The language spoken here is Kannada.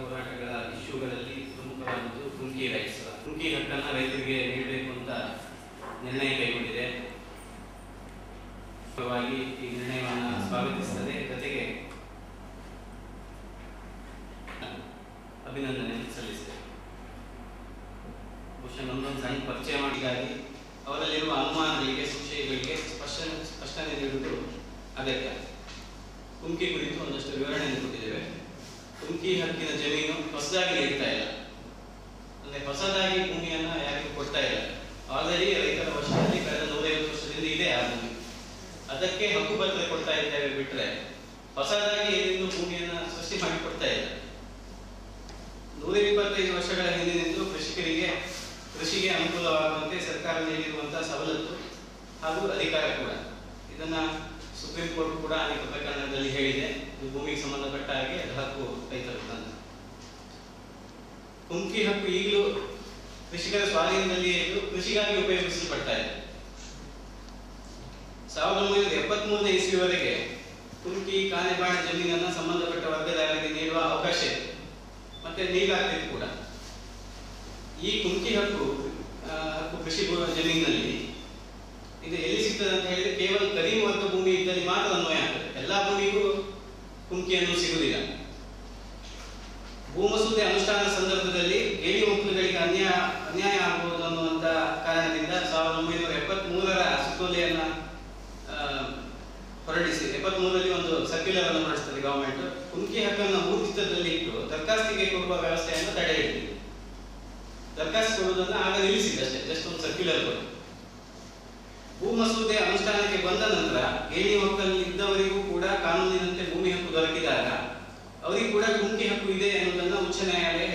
ಹೋರಾಟಗಳ ಇಶ್ಯೂಗಳಲ್ಲಿ ಪ್ರಮುಖವಾದದ್ದು ಕುಂಕಿ ರೈಸ್. ಕುಂಕಿ ಹಕ್ಕನ್ನು ರೈತರಿಗೆ ನೀಡಬೇಕು ಅಂತ ನಿರ್ಣಯ ಕೈಗೊಂಡಿದೆ. ಈ ನಿರ್ಣಯವನ್ನು ಸ್ವಾಗತಿಸುತ್ತದೆ ಜೊತೆಗೆ ಅಭಿನಂದನೆ ಸಲ್ಲಿಸಿದೆ ಬಹುಶಃ ಒಂದೊಂದು ಸಣ್ಣ ಪರಿಚಯ ಮಾಡಿಗಾಗಿ ಅವರಲ್ಲಿರುವ ಅನುಮಾನಗಳಿಗೆ, ಸಂಶಯಗಳಿಗೆ ಸ್ಪಷ್ಟ ಸ್ಪಷ್ಟನೆ ನೀಡುವುದು ಅಗತ್ಯ. ಕುಂಕಿ ಕುಂಕಿ ಹಕ್ಕಿನ ಜಮೀನು ಹೊಸದಾಗಿ ನೀಡ್ತಾ ಇಲ್ಲ. ಅಂದ್ರೆ ಹೊಸದಾಗಿ ಭೂಮಿಯನ್ನ ಯಾರಿಗೂ ಕೊಡ್ತಾ ಇಲ್ಲ. ಆಲ್ರೆಡಿ ರೈತರ ವರ್ಷದಲ್ಲಿ ಕಳೆದ ನೂರೈವತ್ತು ವರ್ಷದಿಂದ ಇದೆ ಆ ಭೂಮಿ. ಅದಕ್ಕೆ ಹಕ್ಕು ಪತ್ರ ಕೊಡ್ತಾ ಇದ್ದೇವೆ ಬಿಟ್ರೆ ಹೊಸದಾಗಿ ಏನಿಂದು ಭೂಮಿಯನ್ನ ಸೃಷ್ಟಿ ಮಾಡಿ ಕೊಡ್ತಾ ಇಲ್ಲ. ನೂರ ಇಪ್ಪತ್ತೈದು ವರ್ಷಗಳ ಹಿಂದಿನಿಂದ ಕೃಷಿಕರಿಗೆ ಕೃಷಿಗೆ ಅನುಕೂಲವಾಗುವಂತೆ ಸರ್ಕಾರ ನೀಡಿರುವಂತಹ ಸವಲತ್ತು ಹಾಗೂ ಅಧಿಕಾರ ಕೂಡ. ಇದನ್ನ ಸುಪ್ರೀಂ ಕೋರ್ಟ್ ಕೂಡ ಅನೇಕ ಪ್ರಕರಣದಲ್ಲಿ ಹೇಳಿದೆ ಭೂಮಿಗೆ ಸಂಬಂಧಪಟ್ಟ ಹಾಗೆ ಹಕ್ಕು ರೈತರದ್ದು ಕುಮ್ಕಿ ಹಕ್ಕು ಈಗಲೂ ಕೃಷಿಕರ ಸ್ವಾಧೀನದಲ್ಲಿಯೇ ಇದ್ದು ಕೃಷಿಗಾಗಿ ಉಪಯೋಗಿಸಲ್ಪಡ್ತಾ ಇದೆ. ಸಾವಿರದ ಒಂಬೈನೂರ ಎಪ್ಪತ್ಮೂರನೇ ಇಸ್ವಿವರೆಗೆ ಕುಮ್ಕಿ ಕಾನೆಬಾಣ ಜಮೀನನ್ನ ಸಂಬಂಧಪಟ್ಟ ವರ್ಗದಾರರಿಗೆ ನೀಡುವ ಅವಕಾಶ ಇದೆ. ಮತ್ತೆ ನೀಡಲಾಗ್ತಿತ್ತು ಕೂಡ. ಈ ಕುಮ್ಕಿ ಹಕ್ಕು ಹಕ್ಕು ಕೃಷಿ ಜಮೀನಿನಲ್ಲಿ ಇದ್ದಲ್ಲಿ ಮಾತ್ರ ಅನ್ವಯ ಆಗ್ತದೆ. ಎಲ್ಲ ಭೂಮಿಗೂ ಕುಂಕಿಯನ್ನು ಸಿಗುವುದಿಲ್ಲ. ಭೂಮಸೂದೆ ಅನುಷ್ಠಾನ ಸಂದರ್ಭದಲ್ಲಿ ಗೇಣಿ ಒಕ್ಕಲುಗಳಿಗೆ ಅನ್ಯಾಯ ಅನ್ಯಾಯ ಆಗಬಹುದು ಅನ್ನುವಂತ ಕಾರಣದಿಂದ ಸಾವಿರದ ಒಂಬೈನೂರ ಎಪ್ಪತ್ತ್ ಮೂರರ ಸುತ್ತೋಲೆಯನ್ನ ಹೊರಡಿಸಿ ಎಪ್ಪತ್ತ್ ಮೂರರಲ್ಲಿ ಒಂದು ಸರ್ಕ್ಯುಲರ್ ಅನ್ನು ಹೊರಡಿಸ್ತದೆ ಗವರ್ಮೆಂಟ್ ಕುಮ್ಕಿ ಹಕ್ಕನ್ನು ಊರ್ಜಿತದಲ್ಲಿ ಇಟ್ಟು ದರ್ಖಾಸ್ತಿಗೆ ಕೊಡುವ ವ್ಯವಸ್ಥೆಯನ್ನು ತಡೆ ಹಿಡಿದಿದೆ ದರ್ಖಾಸ್ತಿ ಕೊಡುವುದನ್ನು ಆಗ ನಿಲ್ಲಿಸಿದೆ ಅಷ್ಟೇ ಜಸ್ಟ್ ಒಂದು ಸರ್ಕ್ಯುಲರ್ ಕೊಡು ಭೂ ಮಸೂದೆ ಅನುಷ್ಠಾನಕ್ಕೆ ಬಂದ ನಂತರ ಗೇಣಿ ಒಕ್ಕಲ್ಲಿ ಇದ್ದವರಿಗೂ ಕೂಡ ಕಾನೂನಿನಂತೆ ಭೂಮಿ ಹಕ್ಕು ದೊರಕಿದಾಗ, ಅವರಿಗೂ ಕೂಡ ಭೂಮಿ ಹಕ್ಕು ಇದೆ ಎನ್ನುವುದನ್ನು ಉಚ್ಚ ನ್ಯಾಯಾಲಯ